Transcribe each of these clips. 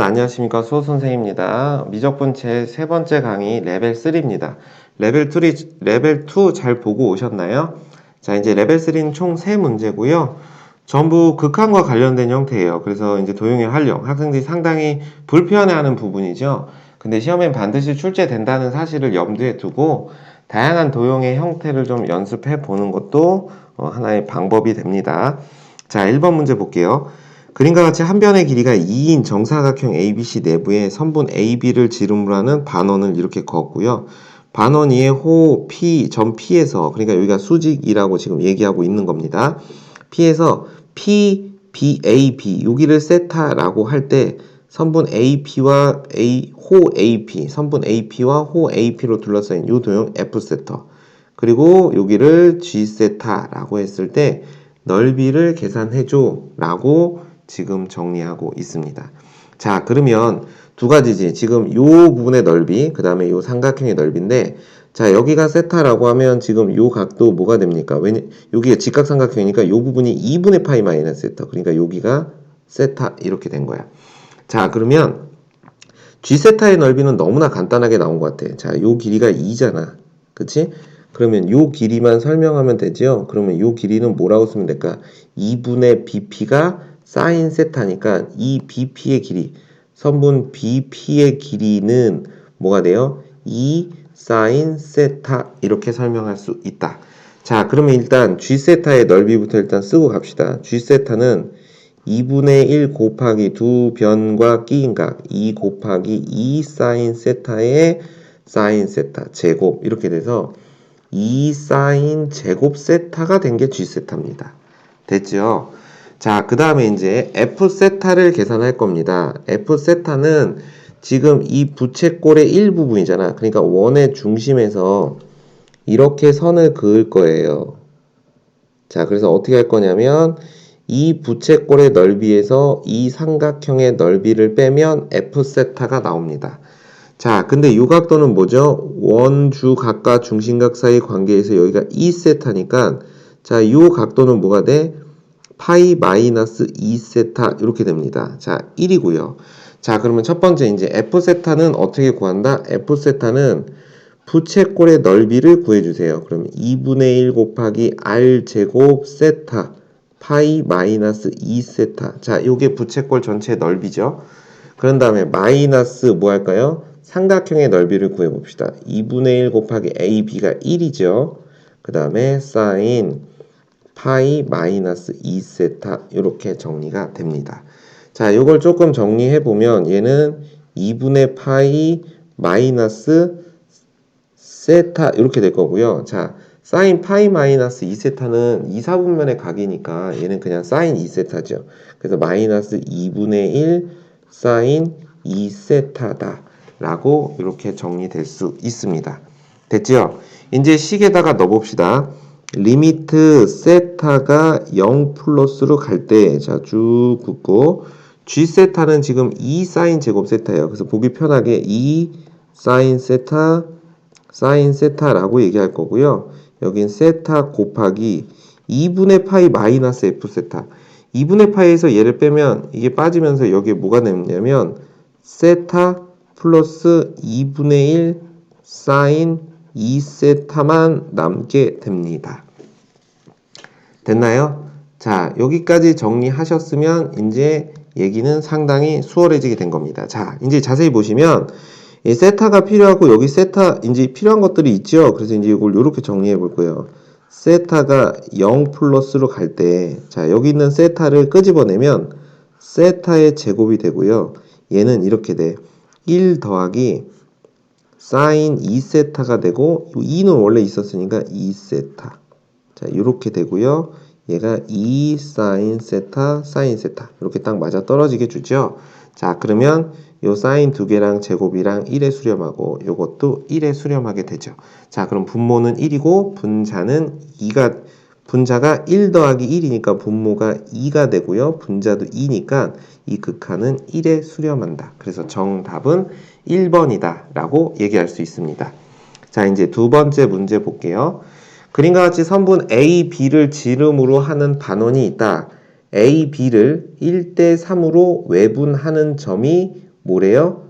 안녕하십니까 수호 선생입니다. 미적분 제 세 번째 강의 레벨 3입니다. 레벨 2, 레벨 2 잘 보고 오셨나요? 자 이제 레벨 3는 총 세 문제고요. 전부 극한과 관련된 형태예요. 그래서 이제 도용의 활용 학생들이 상당히 불편해하는 부분이죠. 근데 시험엔 반드시 출제된다는 사실을 염두에 두고 다양한 도용의 형태를 좀 연습해 보는 것도 어, 하나의 방법이 됩니다. 자 1번 문제 볼게요. 그림과 같이 한 변의 길이가 2인 정사각형 ABC 내부에 선분 AB를 지름으로 하는 반원을 이렇게 그었고요. 반원 위에 호 P, 점 P에서 그러니까 여기가 수직이라고 지금 얘기하고 있는 겁니다. P에서 P, B, A, B 여기를 세타라고 할 때 선분 AP와 A, 호 AP, 선분 AP와 호 AP로 둘러싸인 이 도형 F 세터 그리고 여기를 G 세타라고 했을 때 넓이를 계산해줘 라고 지금 정리하고 있습니다. 자, 그러면 두 가지지. 지금 요 부분의 넓이, 그 다음에 요 삼각형의 넓이인데, 자, 여기가 세타라고 하면 지금 요 각도 뭐가 됩니까? 왜냐, 여기가 직각삼각형이니까 요 부분이 2분의 파이 마이너스 세타. 그러니까 여기가 세타 이렇게 된 거야. 자, 그러면 G 세타의 넓이는 너무나 간단하게 나온 것 같아. 자, 요 길이가 2잖아. 그치? 그러면 요 길이만 설명하면 되죠? 그러면 요 길이는 뭐라고 쓰면 될까? 2분의 BP가 사인 세타니까 이 BP의 길이, 선분 BP의 길이는 뭐가 돼요? 2 사인 세타 이렇게 설명할 수 있다. 자, 그러면 일단 G 세타의 넓이부터 일단 쓰고 갑시다. G 세타는 2분의 1 곱하기 두 변과 끼인 각, 2 곱하기 2 사인 세타의 사인 세타 제곱 이렇게 돼서 2 사인 제곱 세타가 된 게 G 세타입니다. 됐죠? 자, 그 다음에 이제 F 세타를 계산할 겁니다. F 세타는 지금 이 부채꼴의 일부분이잖아. 그러니까 원의 중심에서 이렇게 선을 그을 거예요. 자, 그래서 어떻게 할 거냐면 이 부채꼴의 넓이에서 이 삼각형의 넓이를 빼면 F 세타가 나옵니다. 자, 근데 이 각도는 뭐죠? 원주 각과 중심각 사이 관계에서 여기가 2세타니까 자, 이 각도는 뭐가 돼? 파이 마이너스 2세타 이렇게 됩니다. 자, 1이고요. 자, 그러면 첫 번째 이제 F세타는 어떻게 구한다? F세타는 부채꼴의 넓이를 구해주세요. 그러면 2분의 1 곱하기 R 제곱 세타 파이 마이너스 2세타. 자, 요게 부채꼴 전체의 넓이죠. 그런 다음에 마이너스 뭐 할까요? 삼각형의 넓이를 구해봅시다. 2분의 1 곱하기 AB가 1이죠. 그 다음에 사인 파이 마이너스 2세타 이렇게 정리가 됩니다. 자, 요걸 조금 정리해 보면 얘는 2분의 파이 마이너스 세타 이렇게 될 거고요. 자, 사인 파이 마이너스 2세타는 2, 4분면의 각이니까 얘는 그냥 사인 2세타죠. 그래서 마이너스 2분의 1 사인 2세타다 라고 이렇게 정리될 수 있습니다. 됐죠? 이제 식에다가 넣어봅시다. 리미트 세 타가 0 플러스로 갈 때, 자, 쭉 긋고, G 세타는 지금 2 사인 제곱 세타예요. 그래서 보기 편하게 2 사인 세타, 사인 세타라고 얘기할 거고요. 여긴 세타 곱하기 2분의 파이 마이너스 F 세타. 2분의 파이에서 얘를 빼면 이게 빠지면서 여기에 뭐가 남냐면 세타 플러스 2분의 1 사인 2세타만 남게 됩니다. 됐나요? 자, 여기까지 정리하셨으면 이제 얘기는 상당히 수월해지게 된 겁니다. 자, 이제 자세히 보시면 이 세타가 필요하고 여기 세타 이제 필요한 것들이 있죠. 그래서 이제 이걸 이렇게 정리해 볼 거예요. 세타가 0 플러스로 갈 때, 자, 여기 있는 세타를 끄집어내면 세타의 제곱이 되고요. 얘는 이렇게 돼. 1 더하기 사인 2세타가 되고 2는 원래 있었으니까 2세타. 자, 이렇게 되고요. 얘가 2 사인 세타, 사인 세타. 이렇게 딱 맞아 떨어지게 주죠. 자, 그러면 요 사인 두 개랑 제곱이랑 1에 수렴하고 요것도 1에 수렴하게 되죠. 자, 그럼 분모는 1이고 분자는 2가 분자가 1 더하기 1이니까 분모가 2가 되고요. 분자도 2니까 이 극한은 1에 수렴한다. 그래서 정답은 1번이다 라고 얘기할 수 있습니다. 자, 이제 두 번째 문제 볼게요. 그림과 같이 선분 A, B를 지름으로 하는 반원이 있다. A, B를 1대 3으로 외분하는 점이 뭐래요?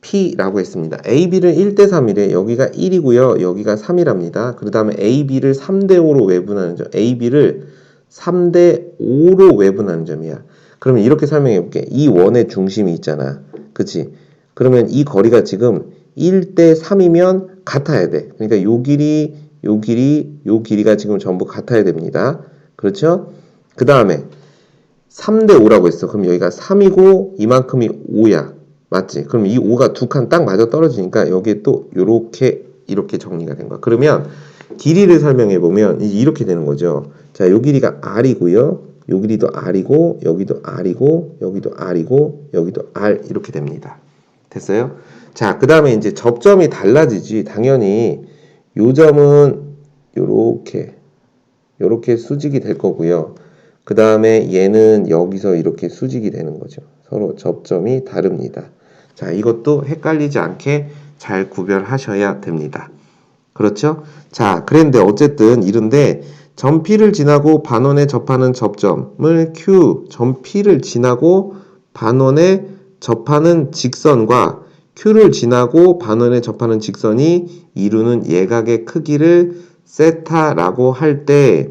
P라고 했습니다. AB를 1대 3이래. 여기가 1이고요. 여기가 3이랍니다. 그 다음에 AB를 3대 5로 외분하는 점. AB를 3대 5로 외분하는 점이야. 그러면 이렇게 설명해 볼게. 이 원의 중심이 있잖아. 그치? 그러면 이 거리가 지금 1대 3이면 같아야 돼. 그러니까 요 길이, 요 길이, 요 길이가 지금 전부 같아야 됩니다. 그렇죠? 그 다음에 3대 5라고 했어. 그럼 여기가 3이고 이만큼이 5야. 맞지? 그럼 이 5가 두 칸 딱 맞아 떨어지니까 여기에 또 요렇게 이렇게 정리가 된 거야. 그러면 길이를 설명해 보면 이렇게 되는 거죠. 자, 요 길이가 r이고요. 요 길이도 r이고 여기도 r이고 여기도 r이고 여기도 r 이렇게 됩니다. 됐어요? 자, 그 다음에 이제 접점이 달라지지. 당연히 요 점은 요렇게 요렇게 수직이 될 거고요. 그 다음에 얘는 여기서 이렇게 수직이 되는 거죠. 서로 접점이 다릅니다. 자, 이것도 헷갈리지 않게 잘 구별하셔야 됩니다. 그렇죠? 자, 그런데 어쨌든 이런데 점 P를 지나고 반원에 접하는 접점을 Q, 점 P를 지나고 반원에 접하는 직선과 Q를 지나고 반원에 접하는 직선이 이루는 예각의 크기를 세타라고 할 때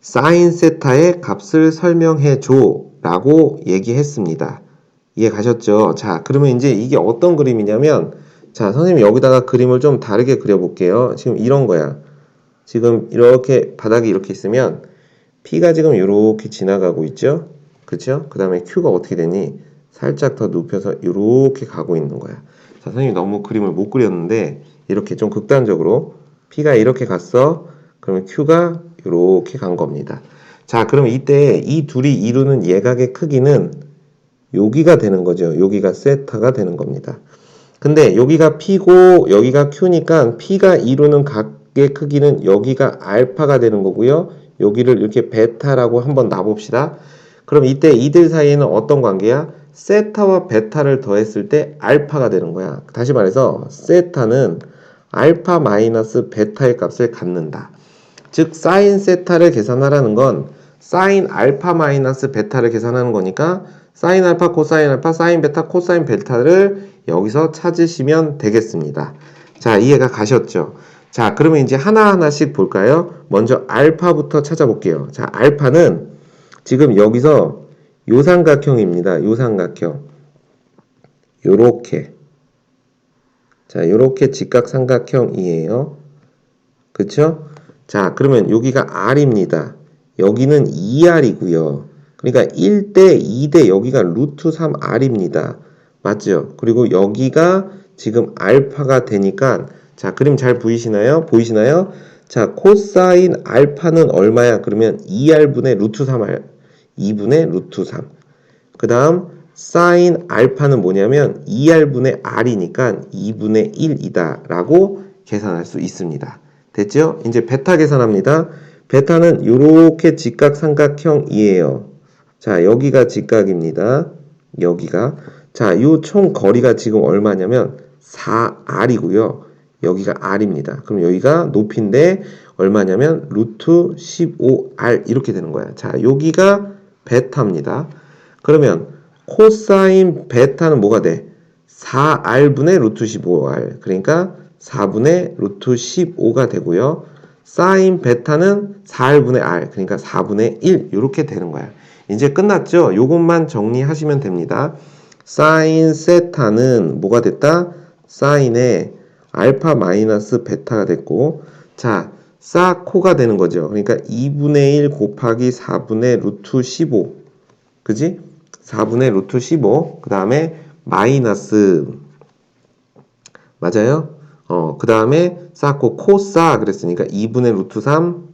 사인 세타의 값을 설명해 줘 라고 얘기했습니다. 이해 가셨죠? 자, 그러면 이제 이게 어떤 그림이냐면, 자, 선생님이 여기다가 그림을 좀 다르게 그려볼게요. 지금 이런 거야. 지금 이렇게 바닥이 이렇게 있으면, P가 지금 이렇게 지나가고 있죠? 그쵸? 그 다음에 Q가 어떻게 되니? 살짝 더 눕혀서 이렇게 가고 있는 거야. 자, 선생님이 너무 그림을 못 그렸는데, 이렇게 좀 극단적으로, P가 이렇게 갔어. 그러면 Q가 이렇게 간 겁니다. 자, 그럼 이때 이 둘이 이루는 예각의 크기는 여기가 되는 거죠. 여기가 세타가 되는 겁니다. 근데 여기가 P고 여기가 Q니까 P가 이루는 각의 크기는 여기가 알파가 되는 거고요. 여기를 이렇게 베타라고 한번 놔봅시다. 그럼 이때 이들 사이에는 어떤 관계야? 세타와 베타를 더했을 때 알파가 되는 거야. 다시 말해서 세타는 알파 마이너스 베타의 값을 갖는다. 즉 사인 세타를 계산하라는 건 사인 알파 마이너스 베타를 계산하는 거니까 사인 알파 코사인 알파 사인 베타 코사인 베타를 여기서 찾으시면 되겠습니다. 자 이해가 가셨죠? 자 그러면 이제 하나하나씩 볼까요? 먼저 알파부터 찾아볼게요. 자 알파는 지금 여기서 요삼각형입니다. 요삼각형 요렇게 자 요렇게 직각삼각형이에요. 그쵸? 자, 그러면 여기가 R입니다. 여기는 2R이고요. 그러니까 1대 2대 여기가 루트 3R입니다. 맞죠? 그리고 여기가 지금 알파가 되니까 자, 그림 잘 보이시나요? 보이시나요? 자, 코사인 알파는 얼마야? 그러면 2R분의 루트 3R 2분의 루트 3. 그 다음 사인 알파는 뭐냐면 2R분의 R이니까 2분의 1이다 라고 계산할 수 있습니다. 됐죠? 이제 베타 계산합니다. 베타는 이렇게 직각삼각형이에요. 자, 여기가 직각입니다. 여기가. 자, 이총 거리가 지금 얼마냐면 4r이고요. 여기가 r입니다. 그럼 여기가 높이인데 얼마냐면 루트 15r 이렇게 되는 거야. 자, 여기가 베타입니다. 그러면 코사인 베타는 뭐가 돼? 4r분의 루트 15r. 그러니까 4분의 루트 15가 되고요. 사인 베타는 4r분의 r 그러니까 4분의 1 이렇게 되는 거야. 이제 끝났죠? 요것만 정리하시면 됩니다. 사인 세타는 뭐가 됐다? 사인의 알파 마이너스 베타가 됐고 자, 사코가 되는 거죠. 그러니까 2분의 1 곱하기 4분의 루트 15 그지? 4분의 루트 15 그 다음에 마이너스 맞아요? 어, 그 다음에 쌓고 코싸 그랬으니까 2분의 루트 3,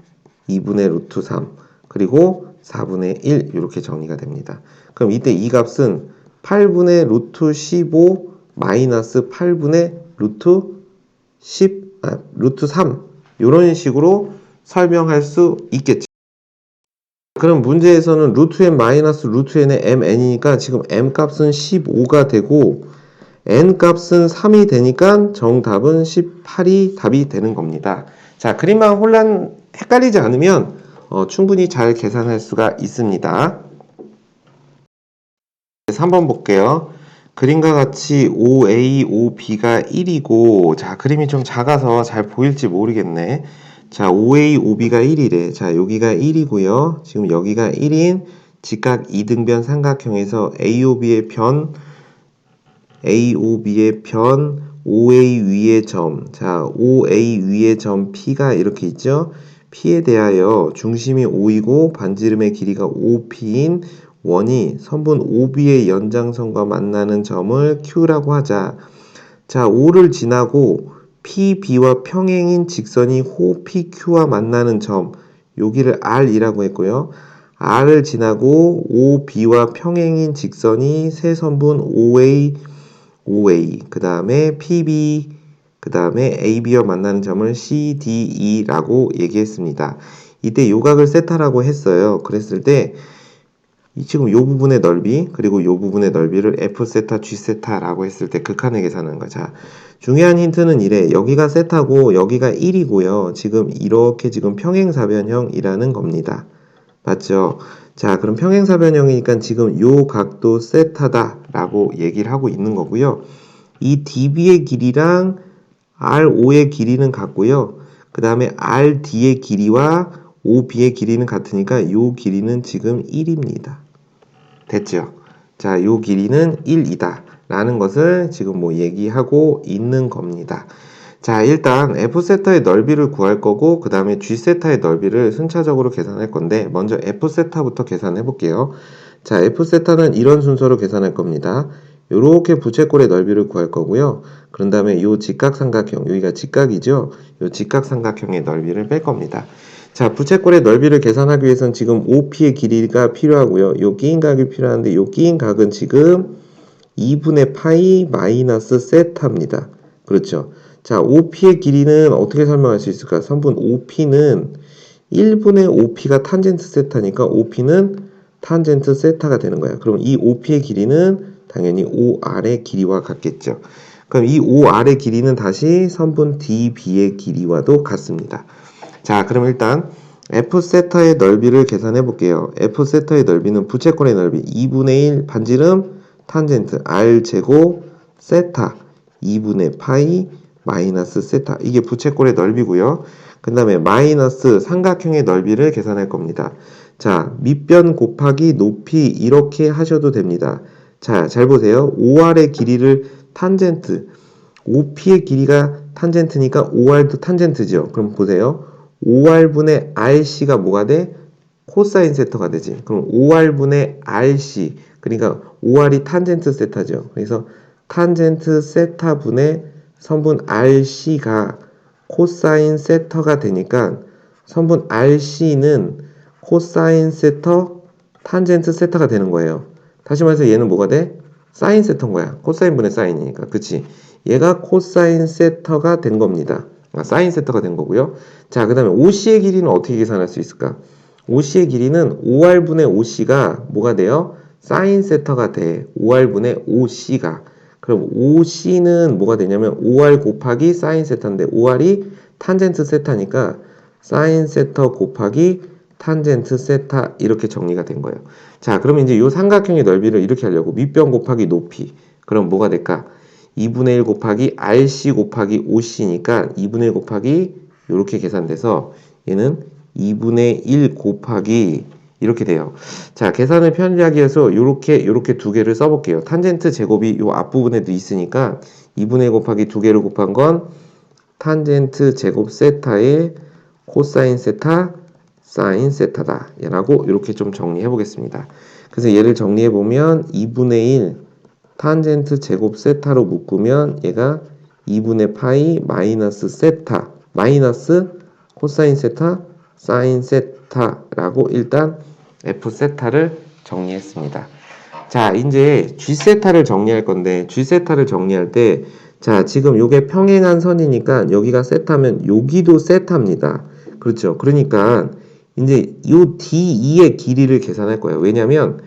2분의 루트 3, 그리고 4분의 1 이렇게 정리가 됩니다. 그럼 이때 이 값은 8분의 루트 15 마이너스 8분의 루트 10, 아, 루트 3 이런 식으로 설명할 수 있겠죠. 그럼 문제에서는 루트 n 마이너스 루트 n의 mn이니까 지금 m 값은 15가 되고 n 값은 3이 되니까 정답은 18이 답이 되는 겁니다. 자, 그림만 혼란 헷갈리지 않으면 어, 충분히 잘 계산할 수가 있습니다. 3번 볼게요. 그림과 같이 OA, OB가 1이고, 자, 그림이 좀 작아서 잘 보일지 모르겠네. 자, OA, OB가 1이래. 자, 여기가 1이고요. 지금 여기가 1인 직각 이등변 삼각형에서 AOB의 변, AOB의 변, OA 위의 점. 자, OA 위의 점 P가 이렇게 있죠? P에 대하여 중심이 O이고 반지름의 길이가 OP인 원이 선분 OB의 연장선과 만나는 점을 Q라고 하자. 자, O를 지나고 PB와 평행인 직선이 호 PQ와 만나는 점, 여기를 R이라고 했고요. R을 지나고 OB와 평행인 직선이 세 선분 OA, OA, 그 다음에 PB, 그 다음에 AB와 만나는 점을 CDE라고 얘기했습니다. 이때 요각을 세타라고 했어요. 그랬을 때이 지금 요 부분의 넓이 그리고 요 부분의 넓이를 f 세타 g 세타라고 했을 때 극한의 계산하는 거죠. 자, 중요한 힌트는 이래. 여기가 세타고 여기가 1이고요. 지금 이렇게 지금 평행사변형이라는 겁니다. 맞죠? 자, 그럼 평행사변형이니까 지금 요 각도 세타다라고 얘기를 하고 있는 거고요. 이 DB의 길이랑 RO의 길이는 같고요. 그 다음에 RD의 길이와 OB의 길이는 같으니까 요 길이는 지금 1입니다. 됐죠? 자, 요 길이는 1이다. 라는 것을 지금 뭐 얘기하고 있는 겁니다. 자, 일단 F세타의 넓이를 구할 거고, 그 다음에 G세타의 넓이를 순차적으로 계산할 건데, 먼저 F세타부터 계산해 볼게요. 자, F세타는 이런 순서로 계산할 겁니다. 요렇게 부채꼴의 넓이를 구할 거고요. 그런 다음에 요 직각삼각형, 여기가 직각이죠? 요 직각삼각형의 넓이를 뺄 겁니다. 자, 부채꼴의 넓이를 계산하기 위해서는 지금 OP의 길이가 필요하고요. 요 끼인 각이 필요한데 요 끼인 각은 지금 2분의 파이 마이너스 세타입니다. 그렇죠. 자, OP의 길이는 어떻게 설명할 수 있을까? 선분 OP는 1분의 OP가 탄젠트 세타니까 OP는 탄젠트 세타가 되는 거야. 그럼 이 OP의 길이는 당연히 OR의 길이와 같겠죠. 그럼 이 OR의 길이는 다시 선분 DB의 길이와도 같습니다. 자, 그럼 일단 f 세타의 넓이를 계산해 볼게요. f 세타의 넓이는 부채꼴의 넓이 2분의 1 반지름 탄젠트 r 제곱 세타 2분의 파이 마이너스 세타 이게 부채꼴의 넓이고요. 그 다음에 마이너스 삼각형의 넓이를 계산할 겁니다. 자, 밑변 곱하기 높이 이렇게 하셔도 됩니다. 자, 잘 보세요. OR의 길이를 탄젠트, OP의 길이가 탄젠트니까 OR도 탄젠트죠. 그럼 보세요. 5R분의 RC가 뭐가 돼? 코사인 세터가 되지. 그럼 5R분의 RC 그러니까 5R이 탄젠트 세타죠. 그래서 탄젠트 세타분의 선분 RC가 코사인 세터가 되니까 선분 RC는 코사인 세터 탄젠트 세타가 되는 거예요. 다시 말해서 얘는 뭐가 돼? 사인 세터인 거야. 코사인 분의 사인이니까. 그치? 얘가 코사인 세터가 된 겁니다. 아, 사인 세터가 된 거고요. 자, 그 다음에 OC의 길이는 어떻게 계산할 수 있을까? OC의 길이는 5R분의 OC가 뭐가 돼요? 사인 세터가 돼. 5R분의 OC가. 그럼 OC는 뭐가 되냐면 5R 곱하기 사인 세타인데 5R이 탄젠트 세타니까 사인 세터 곱하기 탄젠트 세타 이렇게 정리가 된 거예요. 자, 그러면 이제 이 삼각형의 넓이를 이렇게 하려고 밑변 곱하기 높이. 그럼 뭐가 될까? 2분의 1 곱하기 RC 곱하기 OC니까 2분의 1 곱하기 이렇게 계산돼서 얘는 2분의 1 곱하기 이렇게 돼요. 자, 계산을 편리하게 해서 이렇게 이렇게 두 개를 써볼게요. 탄젠트 제곱이 이 앞부분에도 있으니까 2분의 1 곱하기 두 개를 곱한 건 탄젠트 제곱 세타의 코사인 세타 사인 세타다. 라고 이렇게 좀 정리해 보겠습니다. 그래서 얘를 정리해 보면 2분의 1 탄젠트 제곱 세타로 묶으면 얘가 2분의 파이 마이너스 세타 마이너스 코사인 세타 사인 세타라고 일단 F 세타를 정리했습니다. 자, 이제 G 세타를 정리할 건데 G 세타를 정리할 때 자, 지금 요게 평행한 선이니까 여기가 세타면 여기도 세타입니다. 그렇죠. 그러니까 이제 요 D2의 길이를 계산할 거예요. 왜냐면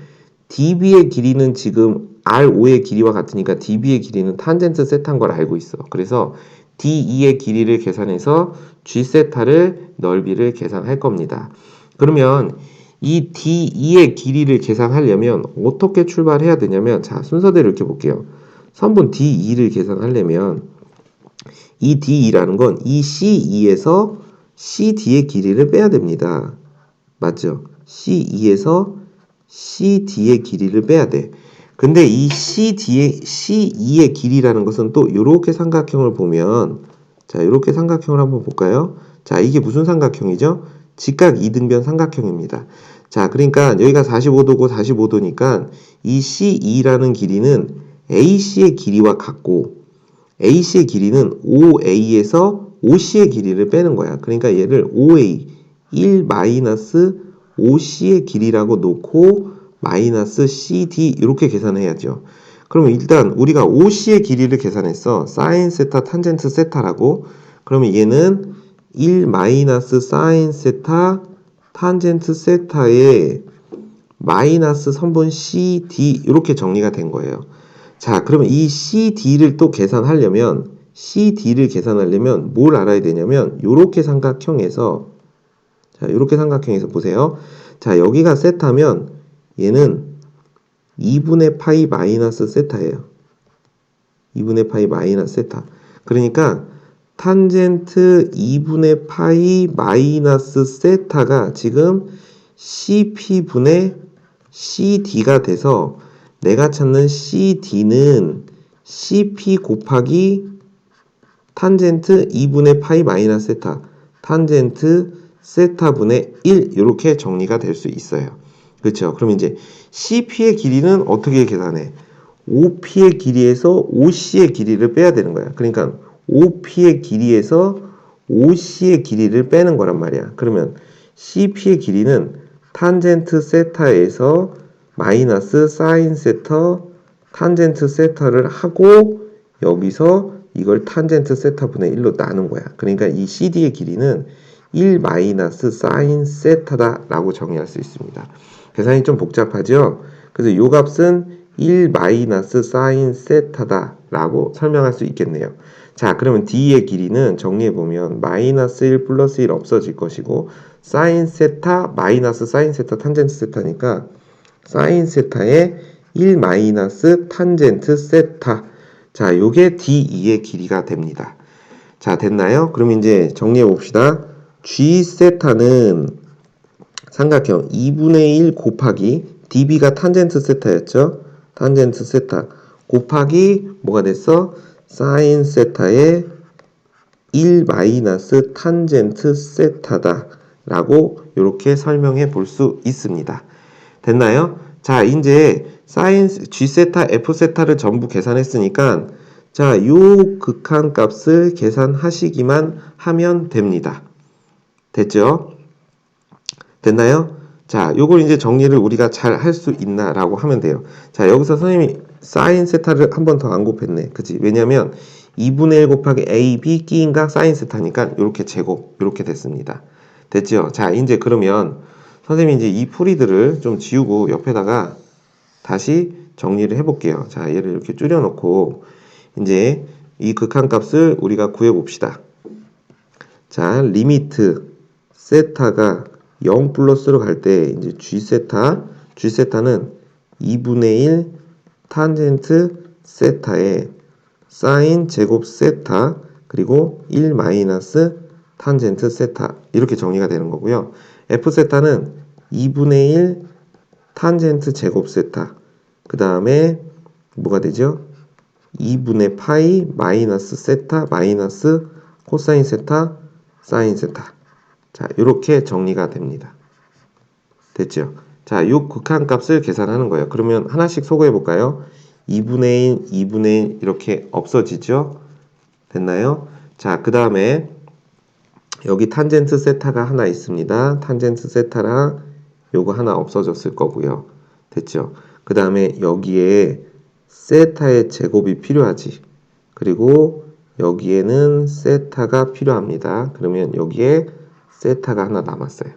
DB의 길이는 지금 R5의 길이와 같으니까 DB의 길이는 탄젠트 세타인 걸 알고 있어. 그래서 D2의 길이를 계산해서 G 세타를 넓이를 계산할 겁니다. 그러면 이 D2의 길이를 계산하려면 어떻게 출발해야 되냐면 자 순서대로 이렇게 볼게요. 선분 D2를 계산하려면 이 D2라는 건 이 C2에서 CD의 길이를 빼야 됩니다. 맞죠? C2에서 CD의 길이를 빼야 돼. 근데 이 CD의 C2의 길이라는 것은 또 이렇게 삼각형을 보면 자 이렇게 삼각형을 한번 볼까요? 자 이게 무슨 삼각형이죠? 직각 이등변 삼각형입니다. 자 그러니까 여기가 45도고 45도니까 이 C2라는 길이는 AC의 길이와 같고 AC의 길이는 OA에서 OC의 길이를 빼는 거야. 그러니까 얘를 OA 1 마이너스 OC의 길이라고 놓고 마이너스 CD 이렇게 계산해야죠. 그러면 일단 우리가 OC의 길이를 계산했어. 사인 세타 탄젠트 세타라고. 그러면 얘는 1 마이너스 사인 세타 탄젠트 세타의 마이너스 선분 CD 이렇게 정리가 된 거예요. 자, 그러면 이 CD를 또 계산하려면 CD를 계산하려면 뭘 알아야 되냐면 요렇게 삼각형에서 자, 요렇게 삼각형에서 보세요. 자, 여기가 세타면 얘는 2분의 파이 마이너스 세타예요. 2분의 파이 마이너스 세타. 그러니까 탄젠트 2분의 파이 마이너스 세타가 지금 CP분의 CD가 돼서 내가 찾는 CD는 CP 곱하기 탄젠트 2분의 파이 마이너스 세타 탄젠트 세타분의 1 이렇게 정리가 될 수 있어요. 그렇죠? 그럼 이제 CP의 길이는 어떻게 계산해? OP의 길이에서 OC의 길이를 빼야 되는 거야. 그러니까 OP의 길이에서 OC의 길이를 빼는 거란 말이야. 그러면 CP의 길이는 탄젠트 세타에서 마이너스 사인 세타 탄젠트 세타를 하고 여기서 이걸 탄젠트 세타 분의 1로 나눈 거야. 그러니까 이 CD의 길이는 1 마이너스 사인 세타다라고 정의할 수 있습니다. 계산이 좀 복잡하죠? 그래서 요 값은 1 마이너스 사인 세타다 라고 설명할 수 있겠네요. 자, 그러면 D의 길이는 정리해보면 마이너스 1 플러스 1 없어질 것이고 사인 세타 마이너스 사인 세타 탄젠트 세타니까 사인 세타의 1 마이너스 탄젠트 세타 자, 요게 D2의 길이가 됩니다. 자, 됐나요? 그럼 이제 정리해 봅시다. G 세타는 삼각형 2분의 1 곱하기 DB가 탄젠트 세타였죠? 탄젠트 세타 곱하기 뭐가 됐어? 사인 세타의 1 마이너스 탄젠트 세타다 라고 이렇게 설명해 볼 수 있습니다. 됐나요? 자, 이제 사인 G 세타, F 세타를 전부 계산했으니까 자, 요 극한 값을 계산하시기만 하면 됩니다. 됐죠? 됐나요? 자, 요걸 이제 정리를 우리가 잘 할 수 있나라고 하면 돼요. 자, 여기서 선생님이 사인 세타를 한 번 더 안 곱했네. 그치? 왜냐면 2분의 1 곱하기 A, B 끼인각 사인 세타니까 이렇게 제곱, 이렇게 됐습니다. 됐죠? 자, 이제 그러면 선생님이 이제 이 풀이들을 좀 지우고 옆에다가 다시 정리를 해볼게요. 자, 얘를 이렇게 줄여놓고 이제 이 극한값을 우리가 구해봅시다. 자, 리미트 세타가 0 플러스로 갈 때 이제 G 세타, G 세타는 2분의 1 탄젠트 세타에 사인 제곱 세타 그리고 1 마이너스 탄젠트 세타 이렇게 정리가 되는 거고요. F 세타는 2분의 1 탄젠트 제곱 세타 그 다음에 뭐가 되죠? 2분의 파이 마이너스 세타 마이너스 코사인 세타 사인 세타 자 이렇게 정리가 됩니다. 됐죠? 자, 요 극한값을 계산하는 거예요. 그러면 하나씩 소거해 볼까요? 2분의 1, 2분의 1 이렇게 없어지죠? 됐나요? 자, 그 다음에 여기 탄젠트 세타가 하나 있습니다. 탄젠트 세타랑 요거 하나 없어졌을 거고요. 됐죠? 그 다음에 여기에 세타의 제곱이 필요하지. 그리고 여기에는 세타가 필요합니다. 그러면 여기에 세타가 하나 남았어요.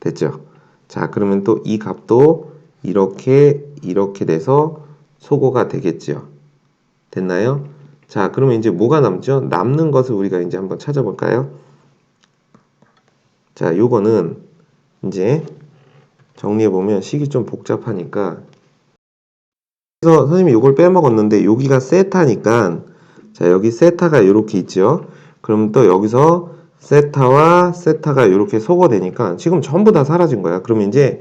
됐죠? 자, 그러면 또 이 값도 이렇게 이렇게 돼서 소거가 되겠죠. 됐나요? 자, 그러면 이제 뭐가 남죠? 남는 것을 우리가 이제 한번 찾아볼까요? 자, 요거는 이제 정리해 보면 식이 좀 복잡하니까 그래서 선생님이 이걸 빼먹었는데 여기가 세타니까 자 여기 세타가 이렇게 있죠 그럼 또 여기서 세타와 세타가 이렇게 소거되니까 지금 전부 다 사라진 거야. 그러면 이제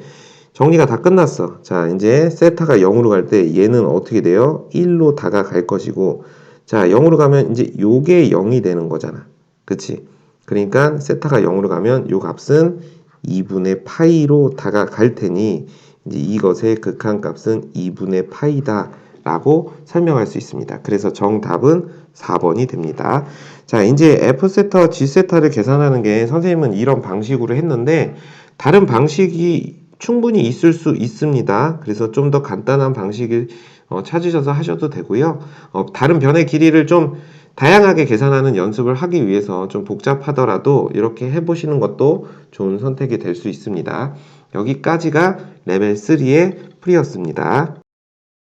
정리가 다 끝났어. 자 이제 세타가 0으로 갈 때 얘는 어떻게 돼요? 1로 다가갈 것이고. 자 0으로 가면 이제 요게 0이 되는 거잖아. 그치? 그러니까 세타가 0으로 가면 요 값은 2분의 파이로 다가갈 테니 이제 이것의 극한값은 2분의 파이다 라고 설명할 수 있습니다. 그래서 정답은 4번이 됩니다. 자, 이제 F세타와 G세타를 계산하는 게 선생님은 이런 방식으로 했는데 다른 방식이 충분히 있을 수 있습니다. 그래서 좀 더 간단한 방식을 어, 찾으셔서 하셔도 되고요. 어, 다른 변의 길이를 좀 다양하게 계산하는 연습을 하기 위해서 좀 복잡하더라도 이렇게 해보시는 것도 좋은 선택이 될 수 있습니다. 여기까지가 레벨 3의 풀이였습니다.